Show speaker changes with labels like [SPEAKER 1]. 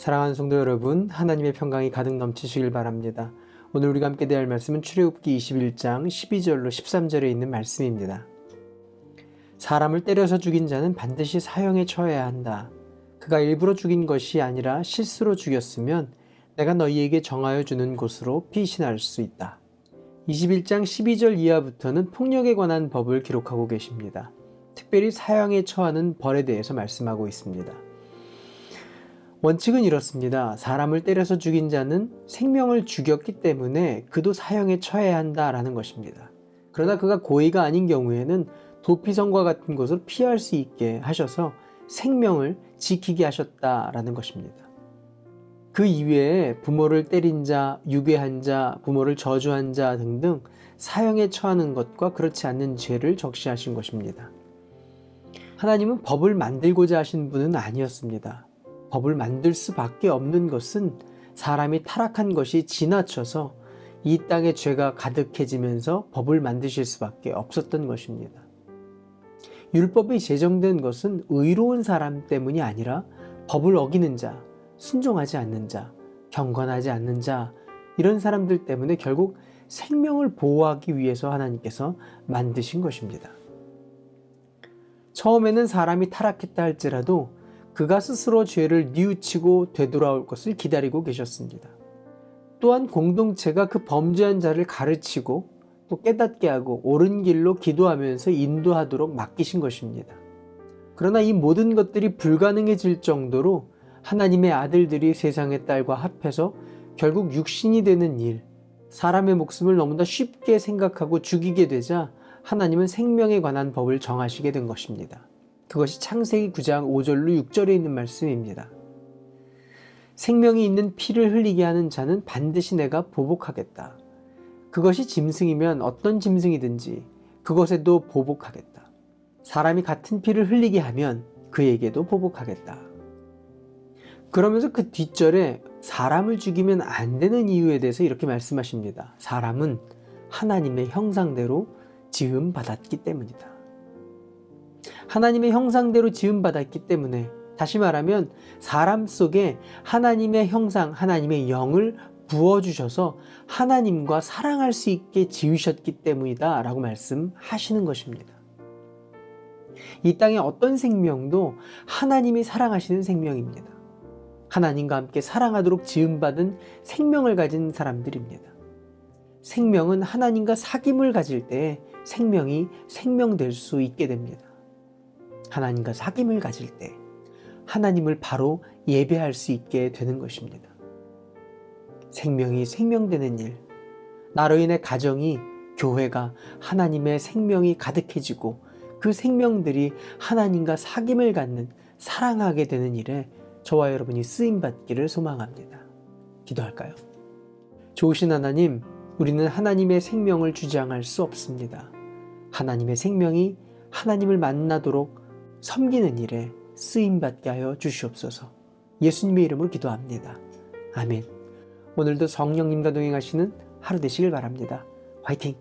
[SPEAKER 1] 사랑하는 성도 여러분, 하나님의 평강이 가득 넘치시길 바랍니다. 오늘 우리가 함께 대할 말씀은 출애굽기 21장 12절로 13절에 있는 말씀입니다. 사람을 때려서 죽인 자는 반드시 사형에 처해야 한다. 그가 일부러 죽인 것이 아니라 실수로 죽였으면 내가 너희에게 정하여 주는 곳으로 피신할 수 있다. 21장 12절 이하부터는 폭력에 관한 법을 기록하고 계십니다. 특별히 사형에 처하는 벌에 대해서 말씀하고 있습니다. 원칙은 이렇습니다. 사람을 때려서 죽인 자는 생명을 죽였기 때문에 그도 사형에 처해야 한다라는 것입니다. 그러나 그가 고의가 아닌 경우에는 도피성과 같은 곳을 피할 수 있게 하셔서 생명을 지키게 하셨다라는 것입니다. 그 이외에 부모를 때린 자, 유괴한 자, 부모를 저주한 자 등등 사형에 처하는 것과 그렇지 않는 죄를 적시하신 것입니다. 하나님은 법을 만들고자 하신 분은 아니었습니다. 법을 만들 수밖에 없는 것은 사람이 타락한 것이 지나쳐서 이 땅에 죄가 가득해지면서 법을 만드실 수밖에 없었던 것입니다. 율법이 제정된 것은 의로운 사람 때문이 아니라 법을 어기는 자, 순종하지 않는 자, 경건하지 않는 자, 이런 사람들 때문에 결국 생명을 보호하기 위해서 하나님께서 만드신 것입니다. 처음에는 사람이 타락했다 할지라도 그가 스스로 죄를 뉘우치고 되돌아올 것을 기다리고 계셨습니다. 또한 공동체가 그 범죄한 자를 가르치고 또 깨닫게 하고 옳은 길로 기도하면서 인도하도록 맡기신 것입니다. 그러나 이 모든 것들이 불가능해질 정도로 하나님의 아들들이 세상의 딸과 합해서 결국 육신이 되는 일, 사람의 목숨을 너무나 쉽게 생각하고 죽이게 되자 하나님은 생명에 관한 법을 정하시게 된 것입니다. 그것이 창세기 9장 5절로 6절에 있는 말씀입니다. 생명이 있는 피를 흘리게 하는 자는 반드시 내가 보복하겠다. 그것이 짐승이면 어떤 짐승이든지 그것에도 보복하겠다. 사람이 같은 피를 흘리게 하면 그에게도 보복하겠다. 그러면서 그 뒷절에 사람을 죽이면 안 되는 이유에 대해서 이렇게 말씀하십니다. 사람은 하나님의 형상대로 지음 받았기 때문이다. 하나님의 형상대로 지음 받았기 때문에 다시 말하면 사람 속에 하나님의 형상, 하나님의 영을 부어주셔서 하나님과 사랑할 수 있게 지으셨기 때문이다 라고 말씀하시는 것입니다. 이 땅의 어떤 생명도 하나님이 사랑하시는 생명입니다. 하나님과 함께 사랑하도록 지음받은 생명을 가진 사람들입니다. 생명은 하나님과 사귐을 가질 때 생명이 생명될 수 있게 됩니다. 하나님과 사귐을 가질 때 하나님을 바로 예배할 수 있게 되는 것입니다. 생명이 생명되는 일, 나로 인해 가정이 교회가 하나님의 생명이 가득해지고 그 생명들이 하나님과 사귐을 갖는 사랑하게 되는 일에 저와 여러분이 쓰임 받기를 소망합니다. 기도할까요? 좋으신 하나님, 우리는 하나님의 생명을 주장할 수 없습니다. 하나님의 생명이 하나님을 만나도록 섬기는 일에 쓰임 받게 하여 주시옵소서. 예수님의 이름으로 기도합니다. 아멘. 오늘도 성령님과 동행하시는 하루 되시길 바랍니다. 화이팅!